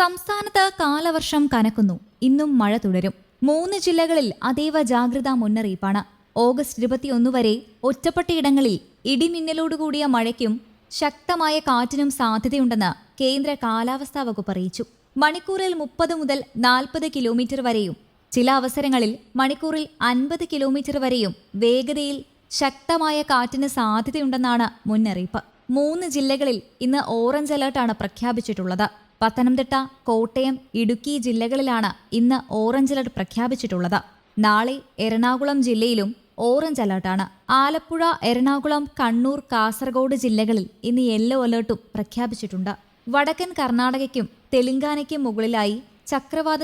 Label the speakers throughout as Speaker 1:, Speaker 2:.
Speaker 1: സംസ്ഥാനത്ത് കാലവർഷം കനക്കുന്നു ഇന്നും മഴ തുടരും മൂന്ന് ജില്ലകളിൽ അതീവ ജാഗ്രതാ മുന്നറിയിപ്പാണ് ഓഗസ്റ്റ് ഇരുപത്തിയൊന്ന് വരെ ഒറ്റപ്പെട്ടയിടങ്ങളിൽ ഇടിമിന്നലോടുകൂടിയ മഴയ്ക്കും ശക്തമായ കാറ്റിനും സാധ്യതയുണ്ടെന്ന് കേന്ദ്ര കാലാവസ്ഥാ വകുപ്പ് അറിയിച്ചു മണിക്കൂറിൽ മുപ്പത് മുതൽ നാൽപ്പത് കിലോമീറ്റർ വരെയും ചില അവസരങ്ങളിൽ മണിക്കൂറിൽ അൻപത് കിലോമീറ്റർ വരെയും വേഗതയിൽ ശക്തമായ കാറ്റിന് സാധ്യതയുണ്ടെന്നാണ് മുന്നറിയിപ്പ് മൂന്ന് ജില്ലകളിൽ ഇന്ന് ഓറഞ്ച് അലേർട്ടാണ് പ്രഖ്യാപിച്ചിട്ടുള്ളത് പത്തനംതിട്ട കോട്ടയം ഇടുക്കി ജില്ലകളിലാണ് ഇന്ന് ഓറഞ്ച് അലർട്ട് പ്രഖ്യാപിച്ചിട്ടുള്ളത് നാളെ എറണാകുളം ജില്ലയിലും ഓറഞ്ച് അലർട്ടാണ് ആലപ്പുഴ എറണാകുളം കണ്ണൂർ കാസർഗോഡ് ജില്ലകളിൽ ഇന്ന് യെല്ലോ അലർട്ടും പ്രഖ്യാപിച്ചിട്ടുണ്ട് വടക്കൻ കർണാടകയ്ക്കും തെലങ്കാനയ്ക്കും മുകളിലായി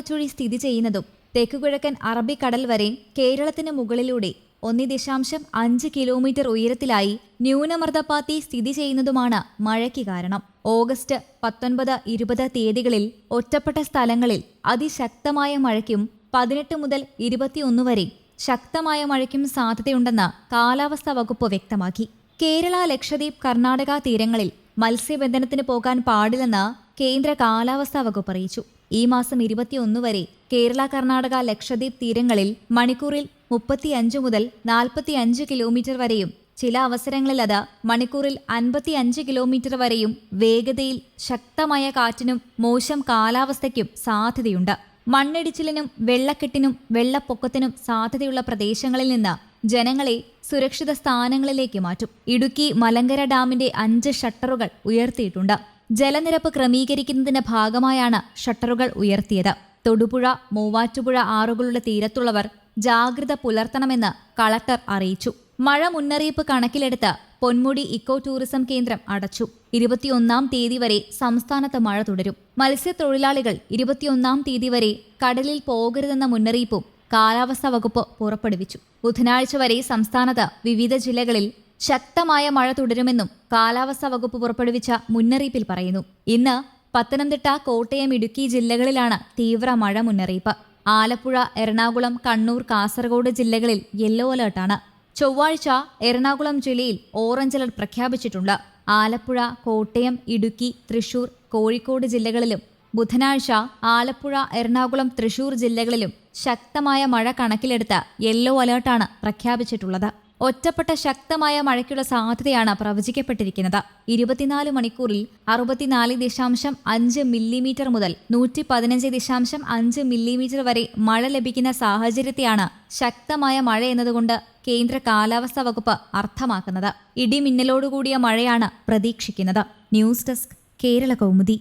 Speaker 1: ചുഴി സ്ഥിതി ചെയ്യുന്നതും തെക്കുകിഴക്കൻ അറബിക്കടൽ വരെ കേരളത്തിന് മുകളിലൂടെ ഒന്ന് ദശാംശം അഞ്ച് കിലോമീറ്റർ ഉയരത്തിലായി ന്യൂനമർദ്ദപ്പാത്തി സ്ഥിതി ചെയ്യുന്നതുമാണ് മഴയ്ക്ക് കാരണം ഓഗസ്റ്റ് പത്തൊൻപത് ഇരുപത് തീയതികളിൽ ഒറ്റപ്പെട്ട സ്ഥലങ്ങളിൽ അതിശക്തമായ മഴയ്ക്കും പതിനെട്ട് മുതൽ ഇരുപത്തിയൊന്ന് വരെ ശക്തമായ മഴയ്ക്കും സാധ്യതയുണ്ടെന്ന് കാലാവസ്ഥാ വകുപ്പ് വ്യക്തമാക്കി കേരള ലക്ഷദ്വീപ് കർണാടക തീരങ്ങളിൽ മത്സ്യബന്ധനത്തിന് പോകാൻ പാടില്ലെന്ന് കേന്ദ്ര കാലാവസ്ഥാ വകുപ്പ് അറിയിച്ചു ഈ മാസം ഇരുപത്തിയൊന്ന് വരെ കേരള കർണാടക ലക്ഷദ്വീപ് തീരങ്ങളിൽ മണിക്കൂറിൽ മുപ്പത്തിയഞ്ച് മുതൽ നാൽപ്പത്തിയഞ്ച് കിലോമീറ്റർ വരെയും ചില അവസരങ്ങളിൽ അത് മണിക്കൂറിൽ അൻപത്തിയഞ്ച് കിലോമീറ്റർ വരെയും വേഗതയിൽ ശക്തമായ കാറ്റിനും മോശം കാലാവസ്ഥയ്ക്കും സാധ്യതയുണ്ട് മണ്ണിടിച്ചിലിനും വെള്ളക്കെട്ടിനും വെള്ളപ്പൊക്കത്തിനും സാധ്യതയുള്ള പ്രദേശങ്ങളിൽ നിന്ന് ജനങ്ങളെ സുരക്ഷിത സ്ഥാനങ്ങളിലേക്ക് മാറ്റും ഇടുക്കി മലങ്കര ഡാമിന്റെ അഞ്ച് ഷട്ടറുകൾ ഉയർത്തിയിട്ടുണ്ട് ജലനിരപ്പ് ക്രമീകരിക്കുന്നതിന്റെ ഭാഗമായാണ് ഷട്ടറുകൾ ഉയർത്തിയത് തൊടുപുഴ മൂവാറ്റുപുഴ ആറുകളുടെ തീരത്തുള്ളവർ ജാഗ്രത പുലർത്തണമെന്ന് കളക്ടർ അറിയിച്ചു മഴ മുന്നറിയിപ്പ് കണക്കിലെടുത്ത് പൊന്മുടി ഇക്കോ ടൂറിസം കേന്ദ്രം അടച്ചു ഇരുപത്തിയൊന്നാം തീയതി വരെ സംസ്ഥാനത്ത് മഴ തുടരും മത്സ്യത്തൊഴിലാളികൾ ഇരുപത്തിയൊന്നാം തീയതി വരെ കടലിൽ പോകരുതെന്ന മുന്നറിയിപ്പും കാലാവസ്ഥാ വകുപ്പ് പുറപ്പെടുവിച്ചു ബുധനാഴ്ച വരെ സംസ്ഥാനത്ത് വിവിധ ജില്ലകളിൽ ശക്തമായ മഴ തുടരുമെന്നും കാലാവസ്ഥാ വകുപ്പ് പുറപ്പെടുവിച്ച മുന്നറിയിപ്പിൽ പറയുന്നു ഇന്ന് പത്തനംതിട്ട കോട്ടയം ഇടുക്കി ജില്ലകളിലാണ് തീവ്ര മഴ മുന്നറിയിപ്പ് ആലപ്പുഴ എറണാകുളം കണ്ണൂർ കാസർഗോഡ് ജില്ലകളിൽ യെല്ലോ അലേർട്ടാണ് ചൊവ്വാഴ്ച എറണാകുളം ജില്ലയിൽ ഓറഞ്ച് അലർട്ട് പ്രഖ്യാപിച്ചിട്ടുണ്ട് ആലപ്പുഴ കോട്ടയം ഇടുക്കി തൃശൂർ കോഴിക്കോട് ജില്ലകളിലും ബുധനാഴ്ച ആലപ്പുഴ എറണാകുളം തൃശൂർ ജില്ലകളിലും ശക്തമായ മഴ കണക്കിലെടുത്ത് യെല്ലോ അലേർട്ടാണ് പ്രഖ്യാപിച്ചിട്ടുള്ളത് ഒറ്റപ്പെട്ട ശക്തമായ മഴയ്ക്കുള്ള സാധ്യതയാണ് പ്രവചിക്കപ്പെട്ടിരിക്കുന്നത് ഇരുപത്തിനാല് മണിക്കൂറിൽ അറുപത്തിനാല് ദശാംശം അഞ്ച് മില്ലിമീറ്റർ മുതൽ നൂറ്റി പതിനഞ്ച് ദശാംശം അഞ്ച് മില്ലിമീറ്റർ വരെ മഴ ലഭിക്കുന്ന സാഹചര്യത്തെയാണ് ശക്തമായ മഴ എന്നതുകൊണ്ട് കേന്ദ്ര കാലാവസ്ഥാ വകുപ്പ് അർത്ഥമാക്കുന്നത് ഇടിമിന്നലോടുകൂടിയ മഴയാണ് പ്രതീക്ഷിക്കുന്നത് ന്യൂസ് ഡെസ്ക് കേരള കൗമുദി